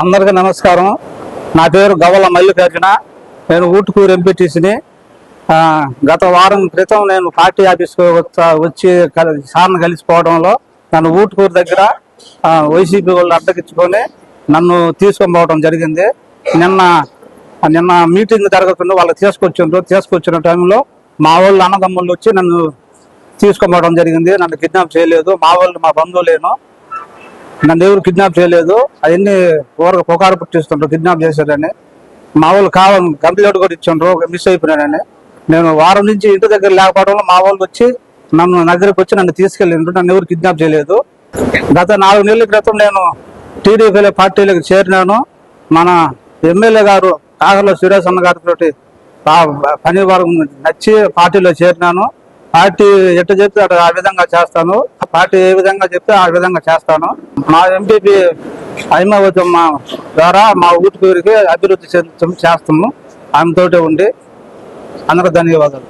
అందరికీ నమస్కారం. నా పేరు గవ్వల మల్లికార్జున. నేను ఊటుకూరు ఎంపీటీసీని గత వారం క్రితం నేను పార్టీ ఆఫీస్కి వచ్చి సార్ని కలిసిపోవడంలో నన్ను ఊటుకూరు దగ్గర వైసీపీ వాళ్ళు అడ్డగించుకొని నన్ను తీసుకొని పోవడం జరిగింది. నిన్న నిన్న మీటింగ్ జరగకుండా వాళ్ళు తీసుకొచ్చిండ్రు. తీసుకొచ్చిన టైంలో మా వాళ్ళు అన్నదమ్ముళ్ళు వచ్చి నన్ను తీసుకొని జరిగింది. నన్ను కిడ్నాప్ చేయలేదు. మా వాళ్ళు మా బంధువులేను. నన్ను ఎవరు కిడ్నాప్ చేయలేదు. అవన్నీ ఊరకు పుకారు పుట్టిస్తుండ్రు కిడ్నాప్ చేశారని. మా వాళ్ళు కావాలి కంప్లైంట్ కూడా ఇచ్చిండ్రు మిస్ అయిపోయినానని నేను వారం నుంచి ఇంటి దగ్గర లేకపోవడంలో మా వాళ్ళు వచ్చి నన్ను దగ్గరికి వచ్చి నన్ను తీసుకెళ్ళిండ్రు. నన్ను ఎవరు కిడ్నాప్ చేయలేదు. గత నాలుగు నెలల క్రితం నేను టీడీపీ పార్టీలకు చేరినాను. మన ఎమ్మెల్యే గారు కాకర్లో సురేష్ అన్న గారితో పని వారం నచ్చి పార్టీలో చేరినాను. పార్టీ ఎట్ట చెప్తే అటు ఆ విధంగా చేస్తాను. పార్టీ ఏ విధంగా చెప్తే ఆ విధంగా చేస్తాను. మా ఎంపీపీ అయిమవతమ్మ ద్వారా మా ఊరికి అభివృద్ధి చెందుతాం చేస్తాము. ఆమెతోటే ఉండి అందరూ ధన్యవాదాలు.